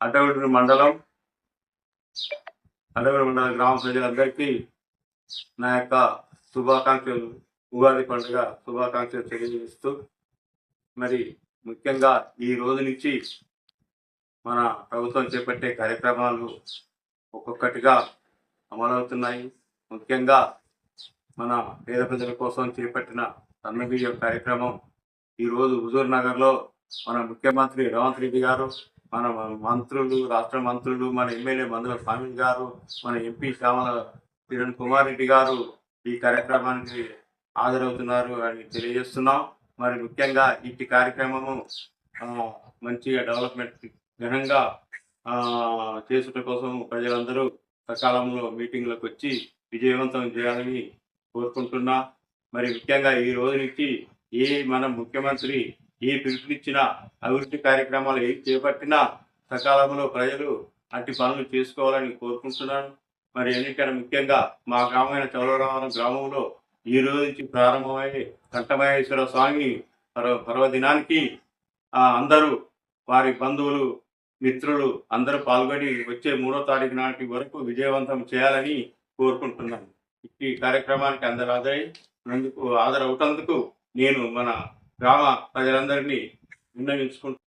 అడ్డగుడి మండలం అడ్డగుడి మండల గ్రామ ప్రజలందరికీ నా యొక్క శుభాకాంక్షలు. ఉగాది పండుగ శుభాకాంక్షలు తెలియజేస్తూ మరి ముఖ్యంగా ఈ రోజు నుంచి మన ప్రభుత్వం చేపట్టే కార్యక్రమాలు ఒక్కొక్కటిగా అమలవుతున్నాయి. ముఖ్యంగా మన పేద ప్రజల కోసం చేపట్టిన సన్నబియ్యం కార్యక్రమం. ఈరోజు హుజూర్ నగర్లో మన ముఖ్యమంత్రి రేవంత్ రెడ్డి గారు మన మంత్రులు రాష్ట్ర మంత్రులు మన ఎమ్మెల్యే మందుల స్వామి గారు మన ఎంపీ శ్యామల కిరణ్ కుమార్ రెడ్డి గారు ఈ కార్యక్రమానికి హాజరవుతున్నారు అని తెలియజేస్తున్నాం. మరి ముఖ్యంగా ఇట్టి కార్యక్రమము మంచిగా డెవలప్మెంట్ ఘనంగా చేసుట కోసం ప్రజలందరూ సకాలంలో మీటింగ్లకు వచ్చి విజయవంతం చేయాలని కోరుకుంటున్నా. మరి ముఖ్యంగా ఈ రోజు నుంచి ఏ మన ముఖ్యమంత్రి ఏ పిలుపునిచ్చినా అభివృద్ధి కార్యక్రమాలు ఏం చేపట్టినా సకాలంలో ప్రజలు అట్టి పనులు చేసుకోవాలని కోరుకుంటున్నాను. మరి ఎన్నికైనా ముఖ్యంగా మా గ్రామమైన చౌరరామరం గ్రామంలో ఈ రోజు నుంచి ప్రారంభమయ్యే కంఠమహేశ్వర స్వామి పర్వ పర్వదినానికి అందరూ వారి బంధువులు మిత్రులు అందరూ పాల్గొని వచ్చే మూడో తారీఖు నాటి వరకు విజయవంతం చేయాలని కోరుకుంటున్నాను. ఈ కార్యక్రమానికి అందరు హాజరై నందుకు హాజరవుటందుకు నేను మన గ్రామ ప్రజలందరినీ విన్నవించుకుంటూ